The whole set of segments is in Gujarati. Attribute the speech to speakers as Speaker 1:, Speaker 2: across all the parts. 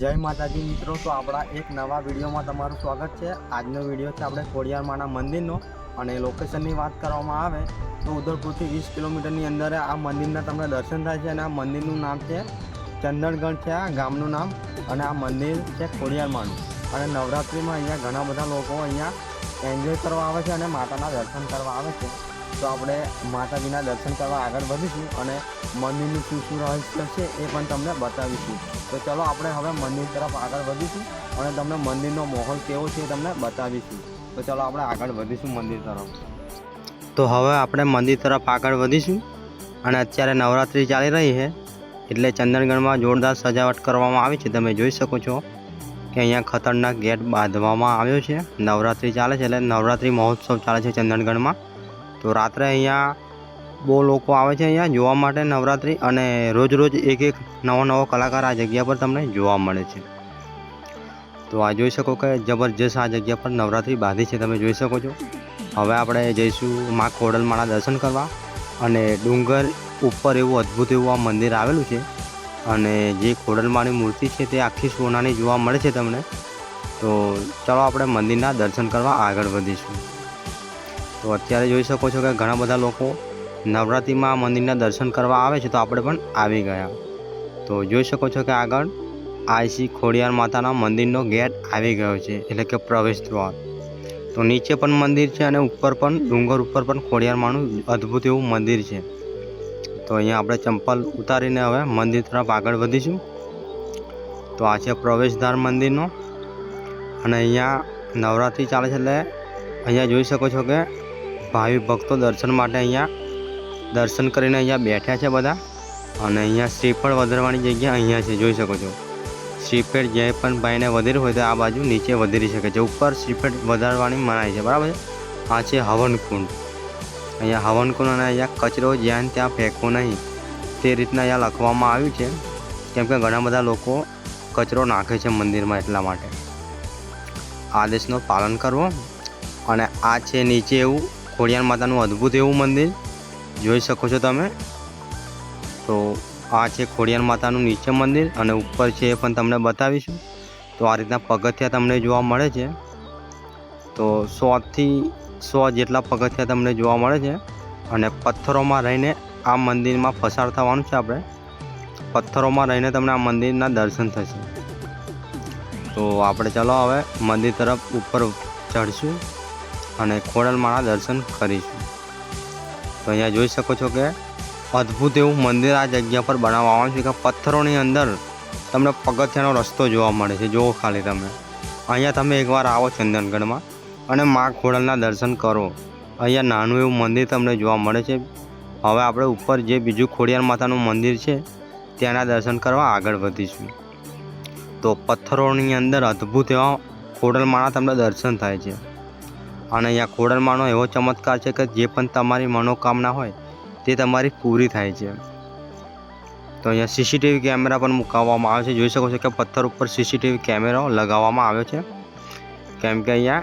Speaker 1: જય માતાજી મિત્રો, તો આપણા એક નવા વિડીયોમાં તમારું સ્વાગત છે. આજનો વીડિયો છે આપણે ખોડિયારમાના મંદિરનો અને લોકેશનની વાત કરવામાં આવે તો ઉદયપુરથી વીસ કિલોમીટરની અંદર આ મંદિરના તમને દર્શન થાય છે અને આ મંદિરનું નામ છે ચંદનગઢ છે, આ ગામનું નામ અને આ મંદિર છે ખોડિયારમાનું અને નવરાત્રિમાં અહીંયા ઘણા બધા લોકો અહીંયા એન્જોય કરવા આવે છે અને માતાના દર્શન કરવા આવે છે. તો આપણે માતાજીના દર્શન કરવા આગળ વધીશું અને મંદિરનું શું શું રહસ્ય છે એ પણ તમને બતાવીશું. તો ચલો આપણે હવે મંદિર તરફ આગળ વધીશું અને તમને મંદિરનો માહોલ કેવો છે એ તમને બતાવીશું. તો ચલો આપણે આગળ વધીશું મંદિર તરફ. તો હવે આપણે મંદિર તરફ આગળ વધીશું અને અત્યારે નવરાત્રિ ચાલી રહી છે એટલે ચંદનગઢમાં જોરદાર સજાવટ કરવામાં આવી છે. તમે જોઈ શકો છો કે અહીંયા ખતરનાક ગેટ બાંધવામાં આવ્યો છે. નવરાત્રિ ચાલે છે એટલે નવરાત્રિ મહોત્સવ ચાલે છે ચંદનગઢમાં તો રાત્રે અહીંયા બહુ લોકો આવે છે અહીંયા જોવા માટે નવરાત્રિ અને રોજ રોજ એક એક નવો નવો કલાકાર આ જગ્યા પર તમને જોવા મળે છે. તો આ જોઈ શકો કે જબરજસ્ત આ જગ્યા પર નવરાત્રિ બાંધી છે, તમે જોઈ શકો છો. હવે આપણે જઈશું મા ખોડલમાના દર્શન કરવા અને ડુંગર ઉપર એવું અદ્ભુત એવું આ મંદિર આવેલું છે અને જે ખોડલમાની મૂર્તિ છે તે આખી સોનાની જોવા મળે છે તમને. તો ચલો આપણે મંદિરના દર્શન કરવા આગળ વધીશું. તો અત્યારે જોઈ શકો છો કે ઘણા બધા લોકો નવરાત્રિમાં મંદિરના દર્શન કરવા આવે છે તો આપણે પણ આવી ગયા. તો જોઈ શકો છો કે આગળ આઈસી ખોડિયાર માતાના મંદિરનો ગેટ આવી ગયો છે, એટલે કે પ્રવેશ દ્વાર. તો નીચે પણ મંદિર છે અને ઉપર પણ ડુંગર ઉપર પણ ખોડિયારમાંનું અદ્ભુત એવું મંદિર છે. તો અહીંયા આપણે ચંપલ ઉતારીને હવે મંદિર તરફ આગળ વધીશું. તો આ છે પ્રવેશદ્વાર મંદિરનો. અને અહીંયા નવરાત્રિ ચાલે છે એટલે અહીંયા જોઈ શકો છો કે ભાવિ ભક્તો દર્શન માટે અહીંયા દર્શન કરીને અહીંયા બેઠ્યા છે બધા. અને અહીંયા શ્રીફળ વધારવાની જગ્યા અહીંયા છે, જોઈ શકો છો. શ્રીફળ જે પણ ભાઈને વધેરું હોય તો આ બાજુ નીચે વધેરી શકે છે. ઉપર શ્રીફળ વધારવાની મનાય છે, બરાબર આ છે હવનકુંડ. અહીંયા હવનકુંડ અને અહીંયા કચરો જ્યાં ત્યાં ફેંકવો નહીં. તે રીતના અહીંયા લખવામાં આવ્યું છે. કેમ કે ઘણા બધા લોકો કચરો નાખે છે મંદિરમાં એટલા માટે. આદેશનું પાલન કરવો. અને આ છે નીચે એવું ખોડિયાર માતાનું અદ્ભુત એવું મંદિર જોઈ શકો છો તમે. તો આ છે ખોડિયાર માતાનું નીચે મંદિર અને ઉપર છે એ પણ તમને બતાવીશું. તો આ રીતના પગથિયા તમને જોવા મળે છે. તો સોથી સો જેટલા પગથિયા તમને જોવા મળે છે અને પથ્થરોમાં રહીને આ મંદિરમાં પસાર થવાનું છે આપણે. પથ્થરોમાં રહીને તમને આ મંદિરના દર્શન થશે. તો આપણે ચાલો હવે મંદિર તરફ ઉપર ચઢશું. અને ખોડલમાળા દર્શન કરીશું. તો અહીંયા જોઈ શકો છો કે અદ્ભુત એવું મંદિર આ જગ્યા પર બનાવવામાં છે કે પથ્થરોની અંદર તમને પગથિયાનો રસ્તો જોવા મળે છે. જુઓ ખાલી તમે. અહીંયા તમે એકવાર આવો ચંદનગઢમાં અને મા ખોડલના દર્શન કરો. અહીંયા નાનું એવું મંદિર તમને જોવા મળે છે. હવે આપણે ઉપર જે બીજું ખોડિયાર માતાનું મંદિર છે, ત્યાંના દર્શન કરવા આગળ વધીશું. તો પથ્થરોની અંદર અદ્ભુત એવા ખોડલમાળા તમને દર્શન થાય છે. અને અહીંયા ખોડલમાંનો એવો ચમત્કાર છે કે જે પણ તમારી મનોકામના હોય તે તમારી પૂરી થાય છે. તો અહીંયા સીસીટીવી કેમેરા પણ મુકાવવામાં આવે છે. જોઈ શકો છો કે પથ્થર ઉપર સીસીટીવી કેમેરો લગાવવામાં આવ્યો છે. કેમ કે અહીંયા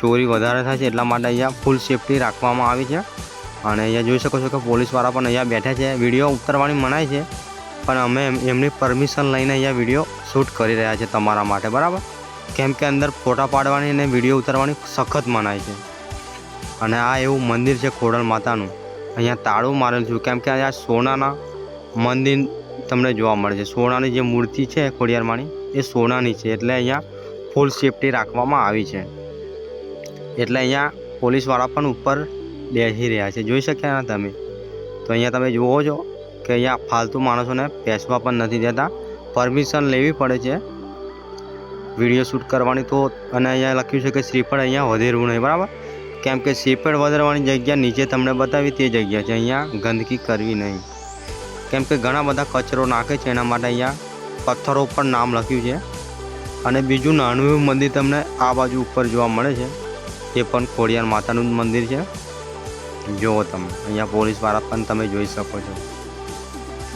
Speaker 1: ચોરી વધારે થાય છે એટલા માટે અહીંયા ફૂલ સેફટી રાખવામાં આવી છે. અને અહીંયા જોઈ શકો છો કે પોલીસવાળા પણ અહીંયા બેઠા છે. વીડિયો ઉતારવાની મનાય છે. પણ અમે એમ- એમની પરમિશન લઈને અહીંયા વીડિયો શૂટ કરી રહ્યા છે તમારા માટે. બરાબર? કેમ કે અંદર ફોટા પાડવાની અને વીડિયો ઉતારવાની સખત મનાય છે. અને આ એવું મંદિર છે ખોડલ માતાનું. અહીંયા તાળું મારેલું છું. કેમ કે અહીંયા સોનાના મંદિર તમને જોવા મળે છે. સોનાની જે મૂર્તિ છે ખોડિયારમાંની, એ સોનાની છે. એટલે અહીંયા ફૂલ સેફટી રાખવામાં આવી છે. એટલે અહીંયા પોલીસવાળા પણ ઉપર બેસી રહ્યા છે. જોઈ શક્યા ને તમે? તો અહીંયા તમે જુઓ છો કે અહીંયા ફાલતુ માણસોને બેસવા પણ નથી દેતા. પરમિશન લેવી પડે છે. વીડિયો શૂટ કરવાની તો અને અહીંયા લખ્યું છે કે શ્રીફળ અહીંયા વધેરવું નહીં, બરાબર? કેમ કે શ્રીફળ વધારવાની જગ્યા નીચે તમને બતાવી તે જગ્યા છે, અહીંયા ગંદકી કરવી નહીં. કેમ કે ઘણા બધા કચરો નાખે છે, એના માટે અહીંયા પથ્થરો ઉપર નામ લખ્યું છે. અને બીજું નાનું એવું મંદિર તમને આ બાજુ ઉપર જોવા મળે છે. એ પણ ખોડિયાર માતાનું જ મંદિર છે. જુઓ તમે, અહીંયા પોલીસવાળા પણ તમે જોઈ શકો છો.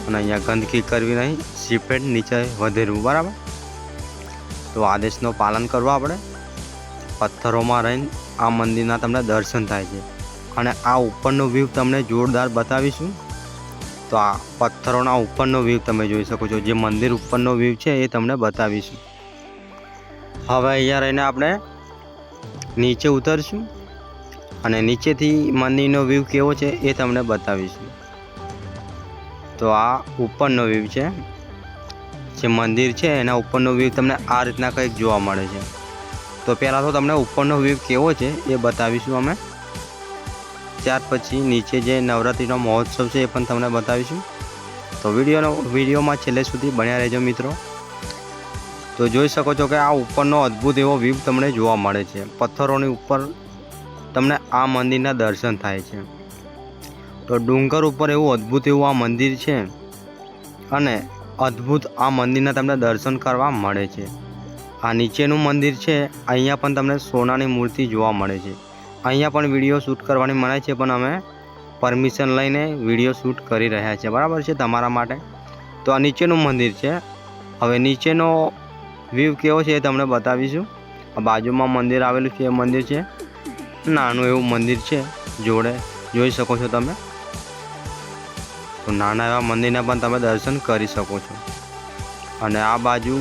Speaker 1: અને અહીંયા ગંદકી કરવી નહીં સીપેડ નીચે વધેરવું, બરાબર? તો આદેશનું પાલન કરવું આપણે. પથ્થરોમાં રહીને આ મંદિરના તમને દર્શન થાય છે. અને આ ઉપરનો વ્યૂ તમને જોરદાર બતાવીશું. તો આ પથ્થરોના ઉપરનો વ્યૂ તમે જોઈ શકો છો. જે મંદિર ઉપરનો વ્યૂ છે એ તમને બતાવીશું. હવે અહીંયા રહીને આપણે નીચે ઉતરશું. અને નીચેથી મંદિરનો વ્યૂ કેવો છે એ તમને બતાવીશું. તો આ ઉપરનો વ્યૂ છે. જે મંદિર છે, એના ઉપરનો વ્યૂ તમને આ રીતના કંઈક જોવા મળે છે. તો પહેલાં તો તમને ઉપરનો વ્યૂ કેવો છે, એ બતાવીશું અમે. ત્યાર પછી નીચે જે નવરાત્રિનો મહોત્સવ છે, એ પણ તમને બતાવીશું. તો વિડીયોનો, વિડીયોમાં છેલ્લે સુધી બન્યા રહેજો મિત્રો. તો જોઈ શકો છો કે આ ઉપરનો અદ્ભુત એવો વ્યૂ તમને જોવા મળે છે. પથ્થરોની ઉપર તમને આ મંદિરના દર્શન થાય છે. તો ડુંગર ઉપર એવું અદ્ભુત એવું આ મંદિર છે. અને અદ્ભુત આ મંદિરના તમને દર્શન કરવા મળે છે. આ નીચેનું મંદિર છે, અહીંયા પણ તમને સોનાની મૂર્તિ જોવા મળે છે. અહીંયા પણ વીડિયો શૂટ કરવાની મનાય છે, પણ અમે પરમિશન લઈને વીડિયો શૂટ કરી રહ્યા છીએ. બરાબર છે તમારા માટે? તો આ નીચેનું મંદિર છે. હવે નીચેનો વ્યૂ કેવો છે એ તમને બતાવીશું. આ બાજુમાં મંદિર આવેલું છે, એ મંદિર છે. નાનું એવું મંદિર છે, જોડે જોઈ શકો છો તમે. તો નાના એવા મંદિરના પણ તમે દર્શન કરી શકો છો. અને આ બાજુ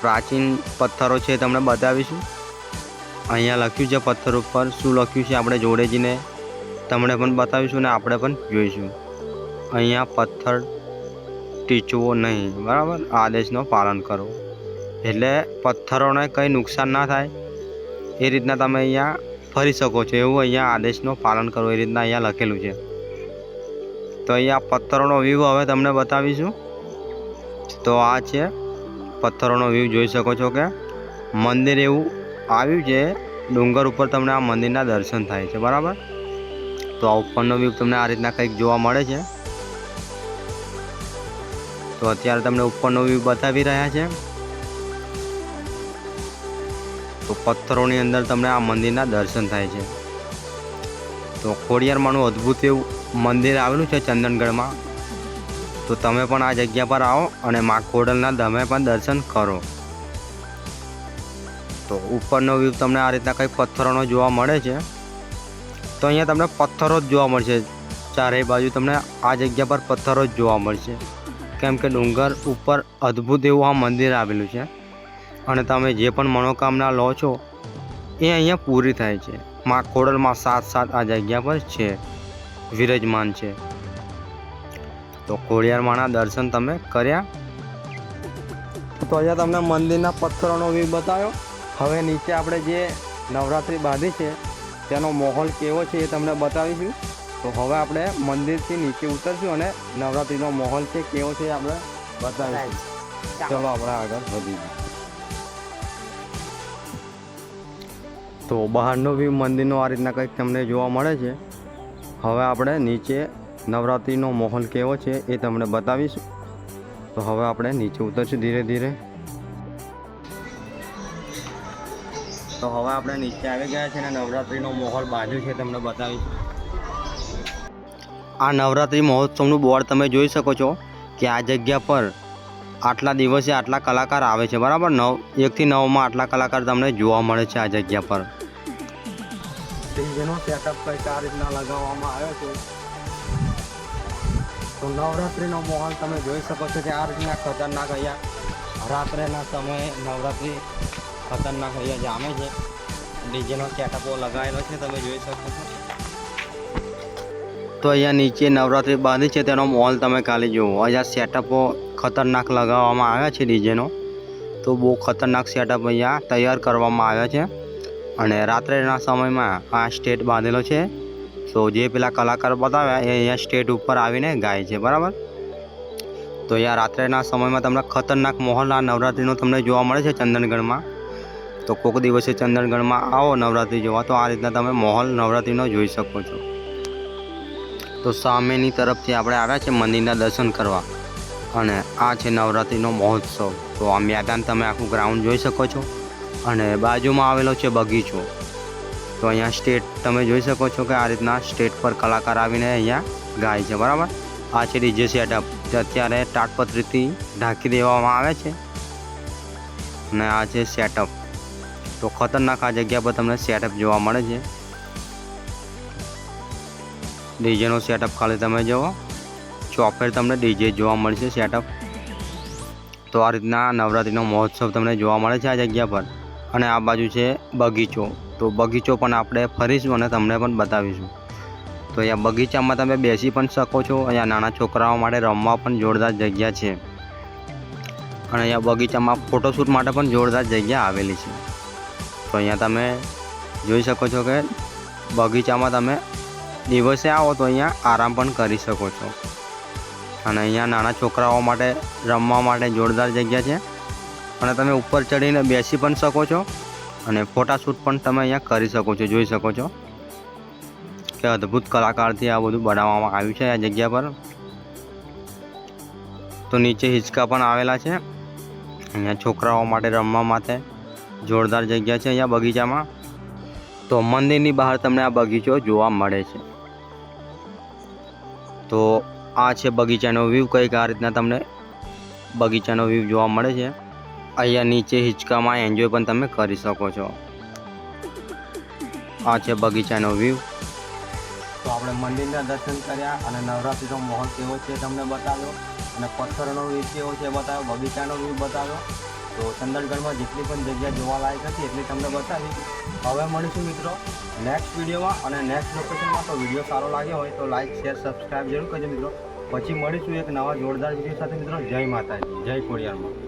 Speaker 1: પ્રાચીન પથ્થરો છે તમને બતાવીશું. અહીંયા લખ્યું છે પથ્થર ઉપર. શું લખ્યું છે આપણે જોડે જઈને તમને પણ બતાવીશું અને આપણે પણ જોઈશું. અહીંયા પથ્થર ટીચવો નહીં. બરાબર? આદેશનો પાલન કરો. એટલે પથ્થરોને કંઈ નુકસાન ના થાય. એ રીતના તમે અહીંયા ફરી શકો છો. એવું અહીંયા આદેશનો પાલન કરો. એ રીતના અહીંયા લખેલું છે. તો અહીંયા પથ્થરોનો વ્યૂ હવે તમને બતાવીશું. તો આ છે પથ્થરોનો વ્યૂ જોઈ શકો છો કે મંદિર એવું આવ્યું છે, ડુંગર ઉપર તમને આ મંદિરના દર્શન થાય છે, બરાબર? તો આ ઉપરનો વ્યૂ તમને આ રીતના કંઈક જોવા મળે છે. તો અત્યારે તમને ઉપરનો વ્યૂ બતાવી રહ્યા છે. તો પથ્થરોની અંદર તમને આ મંદિરના દર્શન થાય છે. તો ખોડિયારમાંનું અદ્ભુત એવું મંદિર આવેલું છે ચંદનગઢમાં. તો તમે પણ આ જગ્યા પર આવો અને મા ખોડલના તમે પણ દર્શન કરો. તો ઉપરનો વ્યૂ તમને આ રીતના કંઈ પથ્થરોનો જોવા મળે છે. તો અહીંયા તમને પથ્થરો જ જોવા મળશે. ચારેય બાજુ તમને આ જગ્યા પર પથ્થરો જ જોવા મળશે. કેમ કે ડુંગર ઉપર અદ્ભુત એવું આ મંદિર આવેલું છે. અને તમે જે પણ મનોકામના લો છો, એ અહીંયા પૂરી થાય છે. મા ખોડલમાં સાત સાત આ જગ્યા પર છે. વિરાજમાન છે. તો ખોડિયારમાંના દર્શન તમે કર્યા? તો અહીંયા તમને મંદિરના પથ્થરોનો વ્યૂ બતાવ્યો. હવે નીચે આપણે જે નવરાત્રિ બાંધી છે તેનો માહોલ કેવો છે એ તમને બતાવીશું. તો હવે આપણે મંદિરથી નીચે ઉતરશું અને નવરાત્રિનો માહોલ છે કેવો છે એ આપણે બતાવીશું. ચલો. આપણે આગળ વધી તો બહારનો વ્યૂ મંદિરનો આ રીતના કંઈક તમને જોવા મળે છે. હવે આપણે નીચે નવરાત્રિનો માહોલ કેવો છે એ તમને બતાવીશું. તો હવે આપણે નીચે ઉતરશું ધીરે ધીરે. તો હવે આપણે નીચે આવી ગયા છે અને નવરાત્રિનો માહોલ બાજુ છે તમને બતાવીશું. આ નવરાત્રિ મહોત્સવનું બોર્ડ તમે જોઈ શકો છો કે આ જગ્યા પર આટલા દિવસે આટલા કલાકાર આવે છે. બરાબર? નવ એકથી નવમાં આટલા કલાકાર તમને જોવા મળે છે આ જગ્યા પર. ડીજેનો સેટઅપ કંઈક આ રીતના લગાવવામાં આવ્યો છે. તો નવરાત્રિનો માહોલ તમે જોઈ શકો છો કે આ રીતના ખતરનાક અહીંયા રાત્રેના સમયે નવરાત્રિ ખતરનાક અહીંયા જામે છે. ડીજેનો સેટઅપો લગાવેલો છે, તમે જોઈ શકો છો. તો અહીંયા નીચે નવરાત્રિ બાંધી છે, તેનો મોલ તમે ખાલી જુઓ. અહીંયા સેટઅપો ખતરનાક લગાવવામાં આવ્યા છે ડીજેનો. તો બહુ ખતરનાક સેટઅપ અહીંયા તૈયાર કરવામાં આવ્યા છે. અને રાત્રેના સમયમાં આ સ્ટેટ બાંધેલો છે. તો જે પેલા કલાકાર બતાવ્યા એ અહીંયા સ્ટેટ ઉપર આવીને ગાય છે, બરાબર? તો અહીંયા રાત્રેના સમયમાં તમને ખતરનાક મોહલ્લા નવરાત્રિનો તમને જોવા મળે છે ચંદનગઢમાં તો કોઈક દિવસે ચંદનગઢમાં આવો નવરાત્રિ જોવા. તો આ રીતના તમે મોહલ નવરાત્રિનો જોઈ શકો છો. તો સામેની તરફથી આપણે આવ્યા છે મંદિરના દર્શન કરવા. અને આ છે નવરાત્રિનો મહોત્સવ. તો આ મેદાન તમે આખું ગ્રાઉન્ડ જોઈ શકો છો. અને બાજુમાં આવેલો છે બગીચો. તો અહીંયા સ્ટેટ તમે જોઈ શકો છો કે આ રીતના સ્ટેટ પર કલાકાર આવીને અહીંયા ગાય છે, બરાબર? આ છે ડીજે સેટઅપ જે અત્યારે તાટપત્રીથી ઢાંકી દેવામાં આવે છે. અને આ છે સેટઅપ. તો ખતરનાક આ જગ્યા પર તમને સેટઅપ જોવા મળે છે. ડીજેનો સેટઅપ ખાલી તમે જુઓ ચોફેર તમને ડીજે જોવા મળશે સેટઅપ. તો આ રીતના નવરાત્રિનો મહોત્સવ તમને જોવા મળે છે આ જગ્યા પર. અને આ બાજુ છે બગીચો. તો બગીચો પણ આપણે ફરીશું અને તમને પણ બતાવીશું. તો અહીંયા બગીચામાં તમે બેસી પણ શકો છો. અહીંયા નાના છોકરાઓ માટે રમવા પણ જોરદાર જગ્યા છે. અને અહીંયા બગીચામાં ફોટોશૂટ માટે પણ જોરદાર જગ્યા આવેલી છે. તો અહીંયા તમે જોઈ શકો છો કે બગીચામાં તમે દિવસે આવો તો અહીંયા આરામ પણ કરી શકો છો. અને અહીંયા નાના છોકરાઓ માટે રમવા માટે જોરદાર જગ્યા છે. અને તમે ઉપર ચડીને બેસી પણ શકો છો અને ફોટાશૂટ પણ તમે અહીંયા કરી શકો છો, જોઈ શકો છો કે અદ્ભુત કલાકારથી આ બધું બનાવવામાં આવ્યું છે આ જગ્યા પર. તો નીચે હિંચકા પણ આવેલા છે. અહીંયા છોકરાઓ માટે રમવા માટે જોરદાર જગ્યા છે અહીંયા બગીચામાં. તો મંદિરની બહાર તમને આ બગીચો જોવા મળે છે. તો આ છે બગીચાનો વ્યૂ કંઈક આ રીતના તમને બગીચાનો વ્યૂ જોવા મળે છે. અહીંયા નીચે હિંચકામાં એન્જોય પણ તમે કરી શકો છો. આ છે બગીચાનો વ્યૂ તો આપણે મંદિરના દર્શન કર્યા અને નવરાત્રિનો માહોલ કેવો છે તમને બતાવ્યો. અને પથ્થરનો વ્યૂ કેવો છે બતાવ્યો. બગીચાનો વ્યૂ બતાવ્યો. તો ચંદનગઢમાં જેટલી પણ જગ્યા જોવાલાયક હતી એટલી તમને બતાવી હવે મળીશું મિત્રો નેક્સ્ટ વિડીયોમાં અને નેક્સ્ટ લોકેશનમાં તો વીડિયો સારો લાગ્યો હોય તો લાઇક શેર સબસ્ક્રાઈબ જરૂર કરજો મિત્રો. પછી મળીશું એક નવા જોરદાર વીડિયો સાથે મિત્રો. જય માતાજી. જય ખોડિયારમાં